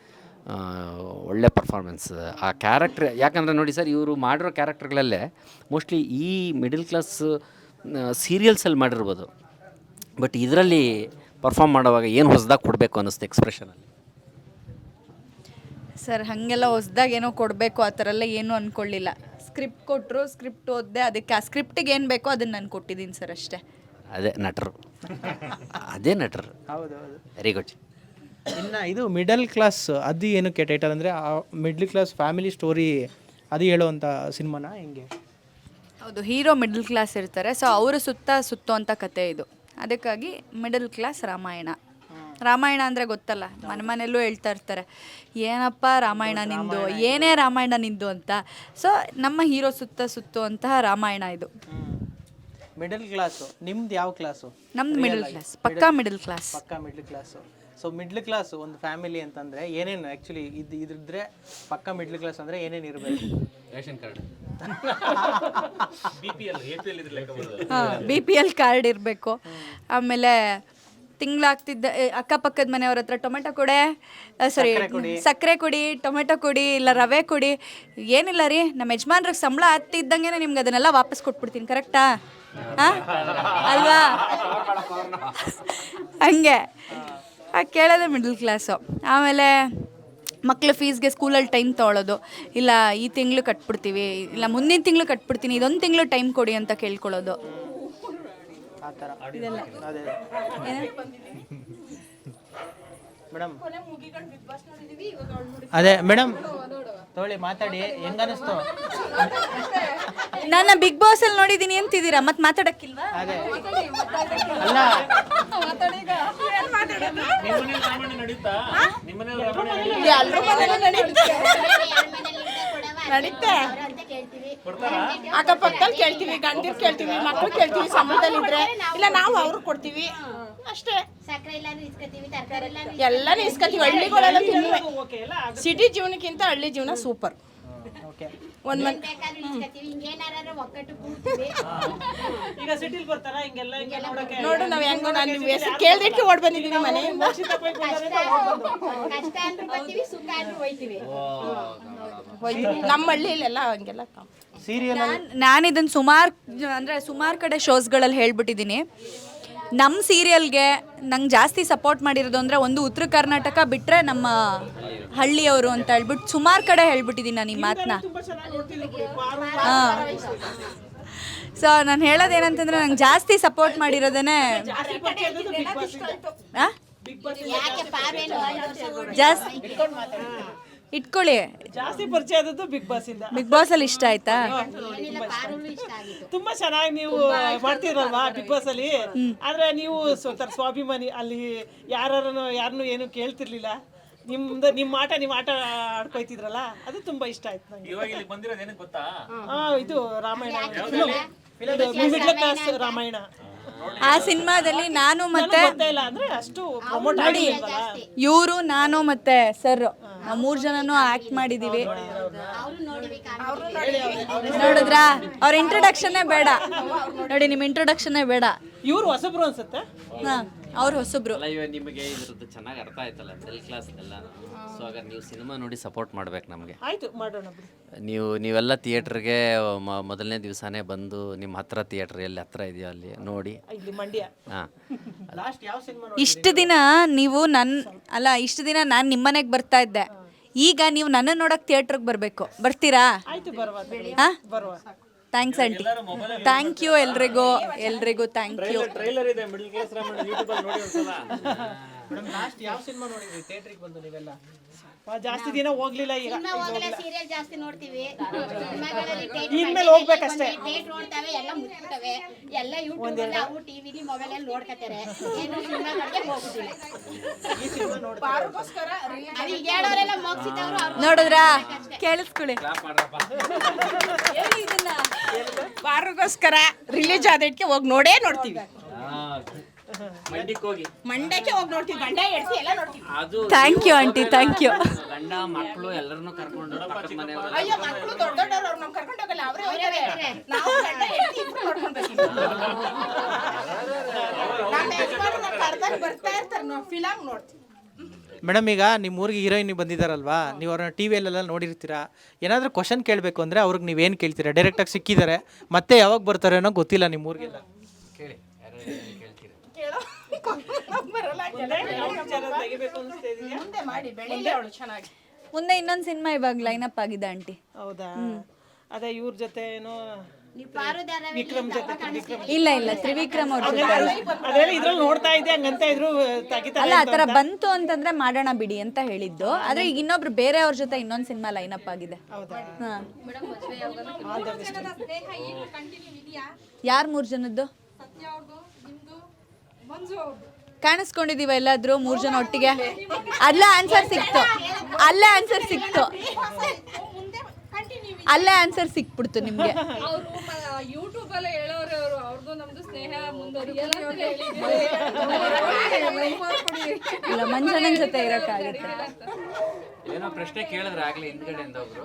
ಒಳ್ಳೆ ಪರ್ಫಾರ್ಮೆನ್ಸ್ ಆ ಕ್ಯಾರೆಕ್ಟ್ರ್ ಯಾಕಂದರೆ ನೋಡಿ ಸರ್ ಇವರು ಮಾಡಿರೋ ಕ್ಯಾರೆಕ್ಟರ್ಗಳಲ್ಲೇ ಮೋಸ್ಟ್ಲಿ ಈ ಮಿಡಲ್ ಕ್ಲಾಸ್ ಸೀರಿಯಲ್ಸಲ್ಲಿ ಮಾಡಿರ್ಬೋದು. ಬಟ್ ಇದರಲ್ಲಿ ಪರ್ಫಾರ್ಮ್ ಮಾಡುವಾಗ ಏನು ಹೊಸದಾಗಿ ಕೊಡಬೇಕು ಅನ್ನಿಸ್ತು ಎಕ್ಸ್ಪ್ರೆಷನಲ್ಲಿ ಸರ್ ಹಾಗೆಲ್ಲ ಹೊಸ್ದಾಗಿ ಏನೋ ಕೊಡಬೇಕು ಆ ಥರ ಎಲ್ಲ ಏನೂ ಅಂದ್ಕೊಳ್ಳಿಲ್ಲ ಸ್ಕ್ರಿಪ್ಟ್ ಕೊಟ್ಟರು ಸ್ಕ್ರಿಪ್ಟ್ ಓದಿದೆ ಅದಕ್ಕೆ ಆ ಸ್ಕ್ರಿಪ್ಟಿಗೆ ಏನು ಬೇಕೋ ಅದನ್ನು ನಾನು ಕೊಟ್ಟಿದ್ದೀನಿ ಸರ್ ಅಷ್ಟೇ. ಅದೇ ನಟರು. ಅದೇ ನಟರು. ಹೌದು ವೆರಿ ಗುಡ್ ಇನ್ನು ಇದು ಮಿಡಲ್ ಕ್ಲಾಸ್ ಅದು ಏನಕ್ಕೆ ಟೈಟಲ್ ಅಂದರೆ ಆ ಮಿಡ್ಲ್ ಕ್ಲಾಸ್ ಫ್ಯಾಮಿಲಿ ಸ್ಟೋರಿ ಅದು ಹೇಳುವಂಥ ಸಿನಿಮಾನ ಹೆಂಗೆ? ಹೌದು ಹೀರೋ ಮಿಡಲ್ ಕ್ಲಾಸ್ ಇರ್ತಾರೆ ಸೊ ಅವರ ಸುತ್ತ ಸುತ್ತುವಂಥ ಕತೆ ಇದು. ಅದಕ್ಕಾಗಿ ಮಿಡಲ್ ಕ್ಲಾಸ್ ರಾಮಾಯಣ. ರಾಮಾಯಣ ಅಂದರೆ ಗೊತ್ತಲ್ಲ ಮನೆ ಮನೆಯಲ್ಲೂ ಹೇಳ್ತಾ ಇರ್ತಾರೆ ಏನಪ್ಪ ರಾಮಾಯಣ ನಿಂದು ಏನೇ ರಾಮಾಯಣ ನಿಂದು ಅಂತ. ಸೊ ನಮ್ಮ ಹೀರೋ ಸುತ್ತ ಸುತ್ತುವಂತಹ ರಾಮಾಯಣ ಇದು. ಮಿಡಲ್ ಕ್ಲಾಸು ನಿಮ್ದು ಯಾವ ಕ್ಲಾಸು ನಮ್ದು ಮಿಡಲ್ ಕ್ಲಾಸ್ ಪಕ್ಕಾ ಮಿಡಲ್ ಕ್ಲಾಸ್ ಪಕ್ಕಾ middle class so middle class ಒಂದು ಫ್ಯಾಮಿಲಿ ಅಂತಂದ್ರೆ ಏನೇನು ಆ್ಯಕ್ಚುಲಿ ಇದು ಇದ್ರೆ ಪಕ್ಕ ಮಿಡ್ಲ್ ಕ್ಲಾಸ್ ಅಂದ್ರೆ ಏನೇನು ಇರಬೇಕು? Ration card. B P L card ಇರಬೇಕು. ಆಮೇಲೆ ತಿಂಗಳಾಗ್ತಿದ್ದ ಅಕ್ಕಪಕ್ಕದ ಮನೆಯವ್ರ ಹತ್ರ ಟೊಮೆಟೊ ಕೊಡೆ ಸಾರಿ ಸಕ್ಕರೆ ಕೊಡಿ. ಟೊಮೆಟೊ ಕೊಡಿ ಇಲ್ಲ ರವೆ ಕೊಡಿ ಏನಿಲ್ಲ ರೀ ನಮ್ಮ ಯಜಮಾನ್ರಿಗೆ ಸಂಬಳ ಹತ್ತಿದ್ದಂಗೆ ನಿಮ್ಗೆ ಅದನ್ನೆಲ್ಲ ವಾಪಸ್ ಕೊಟ್ಬಿಡ್ತೀನಿ ಕರೆಕ್ಟಾ? ಹಾಂ? ಅಲ್ವಾ? ಹಂಗೆ. ಕೇಳೋದೇ ಮಿಡಲ್ ಕ್ಲಾಸು ಆಮೇಲೆ ಮಕ್ಳ ಫೀಸ್ಗೆ ಸ್ಕೂಲಲ್ಲಿ ಟೈಮ್ ತೊಗೊಳೋದು ಇಲ್ಲ, ಈ ತಿಂಗಳು ಕಟ್ಬಿಡ್ತೀವಿ. ಇಲ್ಲ, ಮುಂದಿನ ತಿಂಗಳು ಕಟ್ಬಿಡ್ತೀನಿ. ಇದೊಂದು ತಿಂಗಳು ಟೈಮ್ ಕೊಡಿ ಅಂತ ಕೇಳ್ಕೊಳ್ಳೋದು. ಅದೇ ಮೇಡಮ್ ಅದೇ ಮಾತಾಡಿ ಹೆಂಗ ಹೆಂಗನಿಸ್ತು ನನ್ನ ಬಿಗ್ ಬಾಸ್ ಅಲ್ಲಿ ನೋಡಿದೀನಿ ಅಂತಿದ್ದೀರಾ? ಮತ್ತೆ ಮಾತಾಡಕ್ಕಿಲ್ವಾ? ಅದೇ. ಅಲ್ಲ. ನಡೀತೆ. ಅಕ್ಕಪಕ್ಕದಲ್ಲಿ ಕೇಳ್ತೀವಿ ಗಂಡಿರ್ ಕೇಳ್ತೀವಿ ಮಕ್ಕಳು ಕೇಳ್ತೀವಿ ಸಂಬಳದಲ್ಲಿದ್ರೆ. ಇಲ್ಲ ನಾವು ಅವ್ರು ಕೊಡ್ತೀವಿ. ಅಷ್ಟೇ. ಸಕ್ಕರೆ ಇಲ್ಲ ಇಸ್ಕೊತೀವಿ ತರಕಾರಿ ಇಲ್ಲ ಎಲ್ಲಾನು ಇಸ್ಕೊತೀವಿ ಹಳ್ಳಿಗಳೆಲ್ಲ ತಿನ್ನುವೆ ಸಿಟಿ ಜೀವನಕ್ಕಿಂತ ಹಳ್ಳಿ ಜೀವನ ಸೂಪರ್ ಓಕೆ. ಒಂದ್ ಕೂಡ್ತೀವಿ. ಈಗ ಸಿಟಿಲ್ ಬರ್ತಾರ? ಹಿಂಗೆಲ್ಲ ಹಿಂಗೆ ನೋಡಕ್ಕೆ ನೋಡು ನಾವ್ ಹೆಂಗೋ ನಾನು ನಿಮ್ಮ ಹೆಸರು ಕೇಳ್ದಿಕ್ಕೆ ಓಡ್ ಬಂದಿದ್ದೀನಿ ಮನೆ. ಕಷ್ಟ ಅಂದ್ರೂ ಬರ್ತೀವಿ ಸುಖ ಅಂದ್ರೂ ಹೋಯ್ತೀವಿ. ನಮ್ಮ ಹಳ್ಳಿಲೆಲ್ಲ ಹಂಗೆಲ್ಲ. ಸೀರಿಯಲ್ ನಾನು ಇದನ್ನು ಸುಮಾರು ಅಂದರೆ ಸುಮಾರು ಕಡೆ ಶೋಸ್ಗಳಲ್ಲಿ ಹೇಳ್ಬಿಟ್ಟಿದ್ದೀನಿ ನಮ್ಮ ಸೀರಿಯಲ್ಗೆ ನಂಗೆ ಜಾಸ್ತಿ ಸಪೋರ್ಟ್ ಮಾಡಿರೋದು ಅಂದರೆ ಒಂದು ಉತ್ತರ ಕರ್ನಾಟಕ ಬಿಟ್ಟರೆ ನಮ್ಮ ಹಳ್ಳಿಯವರು ಅಂತ ಹೇಳ್ಬಿಟ್ಟು ಸುಮಾರು ಕಡೆ ಹೇಳ್ಬಿಟ್ಟಿದ್ದೀನಿ ನಾನು ಈ ಮಾತನ್ನ ಹಾಂ. ಸೊ ನಾನು ಹೇಳೋದೇನಂತಂದ್ರೆ ನಂಗೆ ಜಾಸ್ತಿ ಸಪೋರ್ಟ್ ಮಾಡಿರೋದೇ ಜಾಸ್ತಿ ಇಟ್ಕೊಳ್ಳಿ. ಜಾಸ್ತಿ ಪರಿಚಯ ಆದದ್ದು ಬಿಗ್ ಬಾಸ್ ಇಂದ. ಬಿಗ್ ಬಾಸ್ ಅಲ್ಲಿ ಇಷ್ಟ ಆಯ್ತಾ? ತುಂಬಾ ಚೆನ್ನಾಗಿ ನೀವು ಮಾಡ್ತಿರಲ್ವಾ ಬಿಗ್ ಬಾಸ್ ಅಲ್ಲಿ? ಆದ್ರೆ ನೀವು ಸ್ವತಃ ಸ್ವಾಭಿಮಾನಿ ಅಲ್ಲಿ ಯಾರನ್ನು ಯಾರನ್ನು ಏನು ಕೇಳ್ತಿರ್ಲಿಲ್ಲ? ನಿಮ್ದು ನಿಮ್ಮ ಆಟ ನಿಮ್ಮ ಆಟ ಆಡ್ಕೊಯ್ತಿದ್ರಲ್ಲ? ಅದು ತುಂಬಾ ಇಷ್ಟ ಆಯ್ತು ನಂಗೆ. ಇವಾಗ ಇಲ್ಲಿ ಬಂದಿರೋದು ಏನಕ್ಕೆ ಗೊತ್ತಾ? ಹಾ ಇದು ರಾಮಾಯಣ. ಮಿಡ್ಲ್ ಕ್ಲಾಸ್ ರಾಮಾಯಣ ಆ ಸಿನಿಮಾದಲ್ಲಿ ನಾನು ಮತ್ತೆ ಇಲ್ಲ ಅಂದ್ರೆ ಅಷ್ಟು ಪ್ರಮೋಟ್ ಇವರು ನಾನು ಮತ್ತೆ ಸರ್. ನಾವು ಮೂರು ಜನನು ಆಕ್ಟ್ ಮಾಡಿದೀವಿ. ನೋಡಿದ್ರಾ? ಅವ್ರ ಇಂಟ್ರೊಡಕ್ಷನ್ನೇ ಬೇಡ. ನೋಡಿ ನಿಮ್ಮ ಇಂಟ್ರೊಡಕ್ಷನ್ನೇ ಬೇಡ. ಇವ್ರು ಹೊಸಬ್ರು ಅನ್ಸುತ್ತೆ? ಹಾ. ಅವ್ರು ಹೊಸಬ್ರು. ಅಲ್ಲ ಇವಾಗ ನಿಮಗೆ ಇದ್ರದ್ದು ಚೆನ್ನಾಗಿ ಅರ್ಥ ಆಯ್ತಲ್ಲ ಮಿಡಲ್ ಕ್ಲಾಸ್ ಎಲ್ಲ ಸೊ ಆಗ ನೀವು ಸಿನಿಮಾ ನೋಡಿ ಸಪೋರ್ಟ್ ಮಾಡ್ಬೇಕು ನಮಗೆ. ಆಯ್ತು ಮಾಡೋಣ ಬಿಡಿ. ನೀವು ನೀವೆಲ್ಲ ಥಿಯೇಟ್ರಿಗೆ ಮೊದಲನೇ ದಿವಸನೇ ಬಂದು ನಿಮ್ಮ ಹತ್ರ ಥಿಯೇಟ್ರ್ ಎಲ್ಲಿ ಹತ್ರ ಇದೆಯೋ ಅಲ್ಲಿ ನೋಡಿ. ಇಲ್ಲಿ ಮಂಡ್ಯ. ಹಾಂ. ಲಾಸ್ಟ್ ಯಾವ ಸಿನಿಮಾ ಇಷ್ಟು ದಿನ ನೀವು ನನ್ನ ಅಲ್ಲ ಇಷ್ಟು ದಿನ ನಾನು ನಿಮ್ಮನೆಗೆ ಬರ್ತಾ ಇದ್ದೆ. ಈಗ ನೀವು ನನ್ನ ನೋಡಕ್ ಥಿಯೇಟ್ರಿಗೆ ಬರಬೇಕು. ಬರ್ತೀರಾ? ಆಯ್ತು ಬರುವ ಹಾ? ಬರುವ. ಥ್ಯಾಂಕ್ಸ್ ಆಂಟಿ ಥ್ಯಾಂಕ್ ಯು ಎಲ್ರಿಗೂ ಎಲ್ರಿಗೂ ಥ್ಯಾಂಕ್ ಯು ಟ್ರೈಲರ್ ಇದೆ ಮಿಡಲ್ ಕ್ಲಾಸ್ ರಾಮಾಯಣ ಯೂಟ್ಯೂಬ್ ಅಲ್ಲಿ ನೋಡಿ ಒಂದ್ಸಲ. ಮೇಡಮ್ ಲಾಸ್ಟ್ ಯಾವ ಸಿನಿಮಾ ನೋಡಿದ್ರಿ? ಥಿಯೇಟ್ರಿಗೆ ಬಂದು ನೀವೆಲ್ಲ? ಜಾಸ್ತಿ ದಿನ ಹೋಗ್ಲಿಲ್ಲ ಈಗ. ಸಿನಿಮಾ ಹೋಗಲ್ಲ ಸೀರಿಯಲ್ ಜಾಸ್ತಿ ನೋಡ್ತೀವಿ. ಇನ್ಮೇಲೆ ಹೋಗ್ಬೇಕಷ್ಟೇ. ಡೇಟ್ ನೋಡ್ತಾವೆ ಎಲ್ಲ ಮುಚ್ಚಿಬಿಟ್ಟವೆ ಎಲ್ಲ ಯೂಟ್ಯೂಬ್ ನಾವು ಟಿವಿಲಿ ಮೊಬೈಲ್ ಅಲ್ಲಿ ನೋಡ್ಕತಾರೆ ಏನು ಸಿನಿಮಾಗಳಿಗೆ ಹೋಗ್ತೀವಿ ಅದು ಈಗ ಹೇಳೋರೆಲ್ಲ ಮುಗಿಸಿದವರು ಅವ್ರು. ನೋಡಿದ್ರಾ? ಕೇಳಿಸ್ಕೊಳ್ಳಿ. ವಾರಗೋಸ್ಕರ ರಿಲೀಸ್ ಆದಕ್ಕೆ ಹೋಗಿ ನೋಡೇ ನೋಡ್ತೀವಿ. ಮಂಡ್ಯಕ್ಕೆ ಹೋಗಿ. ಮಂಡ್ಯಕ್ಕೆ ಹೋಗಿ ನೋಡ್ತೀವಿ ಗಂಡ ಎಡ್ಸಿ ಎಲ್ಲ ನೋಡ್ತೀವಿ. ಅದು thank you aunty thank you ಗಂಡ ಮಕ್ಕಳು ಎಲ್ಲರನ್ನೂ ಕರ್ಕೊಂಡು ಪಕ್ಕದ ಮನೆಯವರು ಅಯ್ಯೋ ಮಕ್ಕಳು ದೊಡ್ಡ ದೊಡ್ಡವ್ರು ಅವ್ರು ನಮ್ ಕರ್ಕೊಂಡು ಹೋಗಲ್ಲ ಅವರೇ ಹೋಗ್ತಾರೆ. ನಾವು ಗಂಡ ಎಡ್ಸಿ ಇಬ್ರು ನೋಡ್ಕೊಂಡು ಬರ್ತೀವಿ ನಮ್ಮ ಯಜಮಾನ್ರು ನಮ್ ಕರ್ದಾಗ ಬರ್ತಾ ಇರ್ತಾರೆ ನಾವು ಫಿಲಮ್ ನೋಡ್ತೀವಿ. ಮೇಡಮ್ ಈಗ ನಿಮ್ಮ ಊರಿಗೆ ಹೀರೋಯಿನ್ ಬಂದಿದ್ದಾರಲ್ವಾ ನೀವು ಅವ್ರನ್ನ ಟಿ ವಿಯಲ್ಲೆಲ್ಲ ನೋಡಿರ್ತೀರಾ? ಏನಾದರೂ ಕ್ವಶನ್ ಕೇಳಬೇಕು ಅಂದರೆ ಅವ್ರಿಗೆ ನೀವೇನು ಕೇಳ್ತೀರಾ? ಡೈರೆಕ್ಟಾಗಿ ಸಿಕ್ಕಿದ್ದಾರೆ ಮತ್ತೆ ಯಾವಾಗ ಬರ್ತಾರೆ ಅನ್ನೋ ಗೊತ್ತಿಲ್ಲ ನಿಮ್ಮ ಊರಿಗೆಲ್ಲ. ಕೇಳಿ ಯಾರು ಕೇಳ್ತೀರಿ ಕೇಳೋ ಬರಲ್ಲ ತೆಗಿಬೇಕು ಅನ್ಸ್ತಾ ಇದೆಯಾ ಮುಂದೆ ಮಾಡಿ ಬೆಳೀಲಿ. ಅವಳು ಚೆನ್ನಾಗಿ. ಮುಂದೆ ಇನ್ನೊಂದು ಸಿನಿಮಾ ಇವಾಗ ಲೈನ್ ಅಪ್ ಆಗಿದೆ ಆಂಟಿ. ಹೌದಾ? ಅದೇ ಇವ್ರ ಜೊತೆ ಏನೋ ವಿಕ್ರಮ್ ಜೊತೆ ವಿಕ್ರಮ್. ಇಲ್ಲ ಇಲ್ಲ ತ್ರಿವಿಕ್ರಮ್ ಅವ್ರ ಜೊತೆ. ಅದೇಳಿ ಇದ್ರಲ್ಲಿ ನೋಡ್ತಾ ಇದ್ದೆ ಹಂಗಂತ ಇದ್ರು ತೆಗಿತಾರೆ ಅಲ್ಲ ಆ ಥರ ಬಂತು ಅಂತಂದ್ರೆ ಮಾಡೋಣ ಬಿಡಿ ಅಂತ ಹೇಳಿದ್ದು. ಆದ್ರೆ ಈಗ ಇನ್ನೊಬ್ರು ಬೇರೆಯವ್ರ ಜೊತೆ ಇನ್ನೊಂದು ಸಿನಿಮಾ ಲೈನ್ ಅಪ್ ಆಗಿದೆ ಹಾ. ಯಾರು ಮೂರು ಜನದ್ದು? ಕಾಣಿಸ್ಕೊಂಡಿದೀವ ಎಲ್ಲಾದ್ರೂ ಮೂರು ಜನ ಒಟ್ಟಿಗೆ? ಅಲ್ಲೇ ಆನ್ಸರ್ ಸಿಕ್ತು. ಅಲ್ಲೇ ಆನ್ಸರ್ ಸಿಕ್ತು. ಅಲ್ಲೇ ಆನ್ಸರ್ ಸಿಕ್ಬಿಡ್ತು ನಿಮ್ಗೆ. ಯೂಟ್ಯೂಬ್ ಹೇಳೋರು ಅವರು ಇಲ್ಲ ಮಂಜಣ್ಣನ ಜೊತೆ ಇರೋಕ್ಕಾಗುತ್ತೆ ಏನೋ ಪ್ರಶ್ನೆ ಕೇಳಿದ್ರೆ ಆಗ್ಲಿ ಹಿಂದ್ಗಡೆಯಿಂದ ಒಬ್ರು.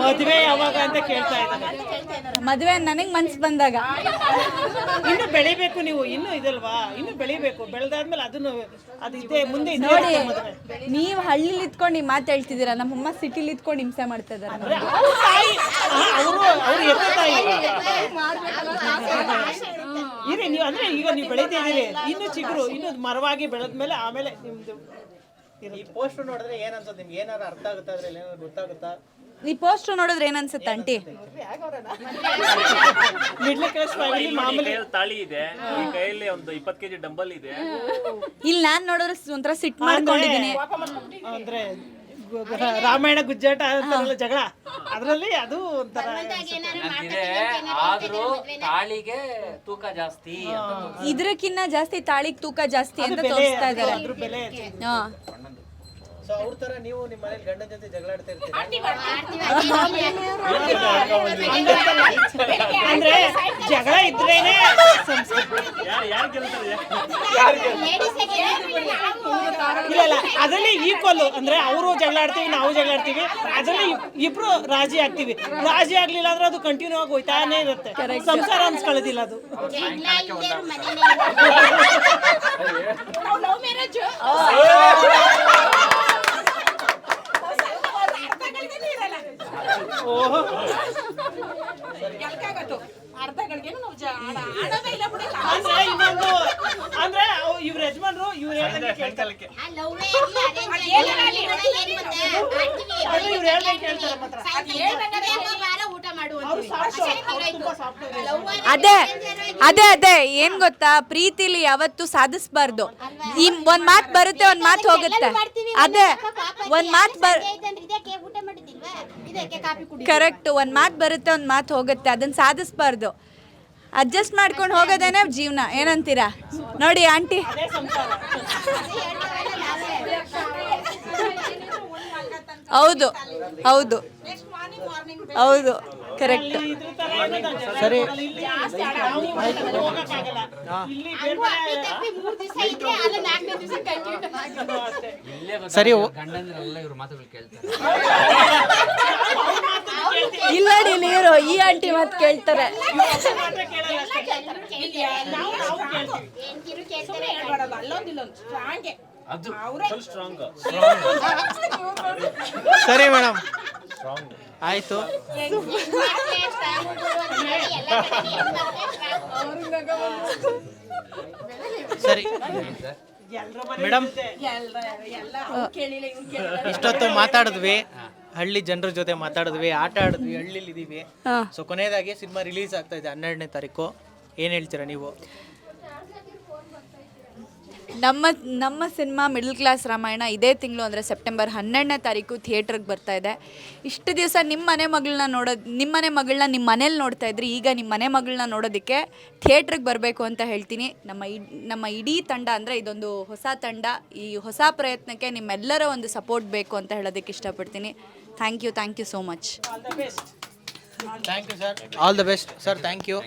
ಮದ್ವೆ ಯಾವಾಗ ಅಂತ ಕೇಳ್ತಾ ಇದ್ದಾರೆ. ಮದುವೆ ನನಗೆ ಮನ್ಸು ಬಂದಾಗ. ಇನ್ನು ಬೆಳಿಬೇಕು ನೀವು ಇನ್ನು ಇದಲ್ವಾ? ಇನ್ನು ಬೆಳಿಬೇಕು. ಬೆಳೆದಾದ್ಮೇಲೆ ಅದನ್ನು ಅದು ಇದೆ ಮುಂದೆ ಇದ್ದೇ ನೋಡಿ ಇರುತ್ತೆ ಮದುವೆ. ನೀವು ಹಳ್ಳಿಲಿ ಇತ್ಕೊಂಡು ಈ ಮಾತು ಹೇಳ್ತಿದ್ದೀರಾ? ನಮ್ಮಮ್ಮ ಸಿಟಿಲಿ ಇತ್ಕೊಂಡು ಹಿಂಸೆ ಮಾಡ್ತಾ ಇದ್ದಾರೆ ಅವರು ಅವ್ರು ಎತ್ತ ತಾಯಿ ಇರಿ ನೀವು ಅಂದ್ರೆ ಈಗ ನೀವು ಬೆಳೀತಾ ಇದ್ದೀರಿ. ಇನ್ನು ಚಿಗುರು ಇನ್ನು ಮರವಾಗಿ ಬೆಳೆದ್ಮೇಲೆ ಆಮೇಲೆ ನಿಮ್ದು ಈ ಪೋಸ್ಟ್ ನೋಡಿದ್ರೆ ಏನ್ ಅನ್ಸುತ್ತೆ ನಿಮ್ಗೆ? ಏನಾರ ಅರ್ಥ ಆಗುತ್ತಾ? ಅದ್ರಲ್ಲಿ ಏನಾದ್ರು ಗೊತ್ತಾಗುತ್ತಾ? ಈ ಪೋಸ್ಟರ್ ನೋಡಿದ್ರೆ ಏನ್ ಅನ್ಸುತ್ತೆ ಆಂಟಿ ಮಿಡ್ಲ್ ಕ್ಲಾಸ್ ಫ್ಯಾಮಿಲಿ ಮಾಮೂಲಿ ತಾಳಿ ಇದೆ. ಈ ಕೈಯಲ್ಲಿ ಒಂದು ಇಪ್ಪತ್ತು ಕೆಜಿ ಡಂಬಲ್ ಇದೆ. ಇಲ್ಲಿ ನಾನ್ ನೋಡಿದ್ರೆ ಒಂಥರ ಸಿಟ್ ಮಾಡ್ಕೊಂಡಿದೀನಿ ಅಂದ್ರೆ ರಾಮಾಯಣ ಗುಜ್ಜಾಟ ಅಂತಾರಲ್ಲ ಜಗಳ? ಅದರಲ್ಲಿ ಅದು ಒಂಥರ ಇದೆ ಆದ್ರೂ ತಾಳಿಗೆ ತೂಕ ಜಾಸ್ತಿ ಅಂತ ತೋರ್ಸ್ತಾರೆ. ಇದ್ರಕ್ಕಿನ್ನ ಜಾಸ್ತಿ ತಾಳಿಗ್ ತೂಕ ಜಾಸ್ತಿ ಅಂತ ತೋರಿಸ್ತಾ ಇದಾರೆ. ಅದ್ರ ಬೆಲೆ ಹಾ. ಸೊ ಅವ್ರ ತರ ನೀವು ನಿಮ್ಮ ಮನೇಲಿ ಗಂಡನ ಜೊತೆ ಜಗಳಾಡ್ತಾ ಇರ್ತೀರಿ? ಅಂದ್ರೆ ಜಗಳ ಇದ್ರೇನೆ ಇಲ್ಲ ಇಲ್ಲ ಅದರಲ್ಲಿ ಈಕ್ವಲ್ ಅಂದ್ರೆ ಅವರು ಜಗಳ ಆಡ್ತೀವಿ ನಾವು ಜಗಳ ಆಡ್ತೀವಿ ಅದರಲ್ಲಿ ಇಬ್- ಇಬ್ರು ರಾಜಿ ಆಗ್ತೀವಿ. ರಾಜಿ ಆಗ್ಲಿಲ್ಲ ಅಂದ್ರೆ ಅದು ಕಂಟಿನ್ಯೂ ಆಗಿ ಹೋಯ್ತಾನೆ ಇರುತ್ತೆ. ಸಂಸಾರ ಅನ್ಸ್ಕೊಳ್ಳೋದಿಲ್ಲ ಅದು. ಓಹೋ. ಅರ್ಧ ಗಳಿಗೆನೂ ನಾವು ಜ- ಆಡ- ಆಡೋದೇ ಇಲ್ಲ ಬಿಡಿ. ಅಂದ್ರೆ ಇನ್ನೊಂದು ಅಂದ್ರೆ ಅವ್- ಇವ್ರ ಯಜಮಾನ್ರು ಇವ್ರ ಹೇಳ್ದಂಗೆ ಕೇಳ್ತಾರೆ. ಇವ್ರು ಹೇಳ್ದಂಗೆ ಕೇಳ್ತಾರೆ ಮಾತ್ರ. ಅದೇ ಅದೇ ಅದೇ ಏನ್ ಗೊತ್ತಾ? ಪ್ರೀತಿಲಿ ಯಾವತ್ತು ಸಾಧಿಸ್ಬಾರ್ದು. ಈ ಒಂದ್ ಮಾತ್ ಬರುತ್ತೆ ಒಂದ್ ಮಾತ್ ಹೋಗುತ್ತೆ. ಅದೇ ಒಂದ್ ಮಾತ್ ಬರ್ ಕರೆಕ್ಟ್ ಒಂದ್ ಮಾತ್ ಬರುತ್ತೆ ಒಂದ್ ಮಾತ್ ಹೋಗುತ್ತೆ. ಅದನ್ನ ಸಾಧಿಸ್ಬಾರ್ದು. ಅಡ್ಜಸ್ಟ್ ಮಾಡ್ಕೊಂಡು ಹೋಗೋದೇನೆ ಜೀವನ. ಏನಂತೀರಾ? ನೋಡಿ ಆಂಟಿ. ಅದೇ ಸಂಸಾರ. ಹೌದು ಹೌದು. ಹೌದು ಕರೆಕ್ಟ್ ಸರಿ. ಸರಿ, ಇಲ್ಲ ನೀರು ಈ ಆಂಟಿ ಮಾತ್ ಕೇಳ್ತಾರೆ. ಮಾತ್ರ ಸ್ಟ್ರಾಂಗೆ ಸ್ಟ್ರಾಂಗ್ ಸರಿ ಮೇಡಮ್ ಆಯ್ತು ಸರಿ ಮೇಡಮ್ ಇಷ್ಟೊತ್ತು ಮಾತಾಡಿದ್ವಿ ಹಳ್ಳಿ ಜನರ ಜೊತೆ ಮಾತಾಡಿದ್ವಿ ಆಟ ಆಡಿದ್ವಿ ಹಳ್ಳಿಲಿ ಇದೀವಿ. ಸೊ ಕೊನೆಯದಾಗಿ ಸಿನಿಮಾ ರಿಲೀಸ್ ಆಗ್ತಾ ಇದೆ ಹನ್ನೆರಡನೇ ತಾರೀಕು ಏನ್ ಹೇಳ್ತೀರಾ ನೀವು ನಮ್ಮ ನಮ್ಮ ಸಿನಿಮಾ ಮಿಡಲ್ ಕ್ಲಾಸ್ ರಾಮಾಯಣ ಇದೇ ತಿಂಗಳು ಅಂದರೆ ಸೆಪ್ಟೆಂಬರ್ ಹನ್ನೆರಡನೇ ತಾರೀಕು ಥಿಯೇಟ್ರಿಗೆ ಬರ್ತಾ ಇದೆ. ಇಷ್ಟು ದಿವಸ ನಿಮ್ಮ ಮನೆ ಮಗಳನ್ನ ನೋಡೋದು ನಿಮ್ಮ ಮನೆ ಮಗಳನ್ನ ನಿಮ್ಮ ಮನೇಲಿ ನೋಡ್ತಾ ಇದ್ರಿ ಈಗ ನಿಮ್ಮ ಮನೆ ಮಗಳನ್ನ ನೋಡೋದಕ್ಕೆ ಥಿಯೇಟ್ರಿಗೆ ಬರಬೇಕು ಅಂತ ಹೇಳ್ತೀನಿ. ನಮ್ಮ ಇಡ್ ನಮ್ಮ ಇಡೀ ತಂಡ ಅಂದರೆ ಇದೊಂದು ಹೊಸ ತಂಡ. ಈ ಹೊಸ ಪ್ರಯತ್ನಕ್ಕೆ ನಿಮ್ಮೆಲ್ಲರ ಒಂದು ಸಪೋರ್ಟ್ ಬೇಕು ಅಂತ ಹೇಳೋದಕ್ಕೆ ಇಷ್ಟಪಡ್ತೀನಿ. Thank you thank you so much. Thank you sir all the best sir thank you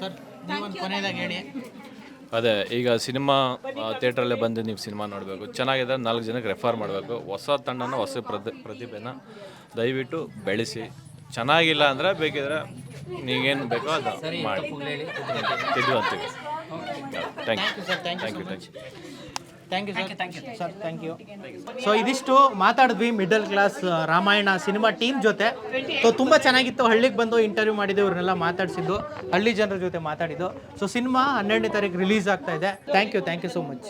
sir ಕೊನೆಯದಾಗಿ ಹೇಳಿ. ಅದೇ ಈಗ ಸಿನಿಮಾ ಥಿಯೇಟ್ರಲ್ಲೇ ಬಂದು ನೀವು ಸಿನಿಮಾ ನೋಡಬೇಕು. ಚೆನ್ನಾಗಿದೆ ನಾಲ್ಕು ಜನಕ್ಕೆ ರೆಫರ್ ಮಾಡಬೇಕು. ಹೊಸ ತಂಡನ ಹೊಸ ಪ್ರತಿ ಪ್ರತಿಭೆನ ದಯವಿಟ್ಟು ಬೆಳೆಸಿ. ಚೆನ್ನಾಗಿಲ್ಲ ಅಂದರೆ ಬೇಕಿದ್ರೆ ನೀವೇನು ಬೇಕೋ ಅದು ಮಾಡಿ. ಇದು ಅಂತೀವಿ thank you thank you thank you thank you sir sir thank you so ಇದಿಷ್ಟು ಮಾತಾಡಿದ್ವಿ middle class Ramayana cinema team ಜೊತೆ. ಸೊ ತುಂಬ ಚೆನ್ನಾಗಿತ್ತು. ಹಳ್ಳಿಗೆ ಬಂದು ಇಂಟರ್ವ್ಯೂ ಮಾಡಿದ್ದು ಇವ್ರನ್ನೆಲ್ಲ ಮಾತಾಡಿಸಿದ್ದು. ಹಳ್ಳಿ ಜನರ ಜೊತೆ ಮಾತಾಡಿದ್ದು. ಸೊ ಸಿನಿಮಾ ಹನ್ನೆರಡನೇ ತಾರೀಕು ರಿಲೀಸ್ ಆಗ್ತಾ ಇದೆ. Thank you thank you so much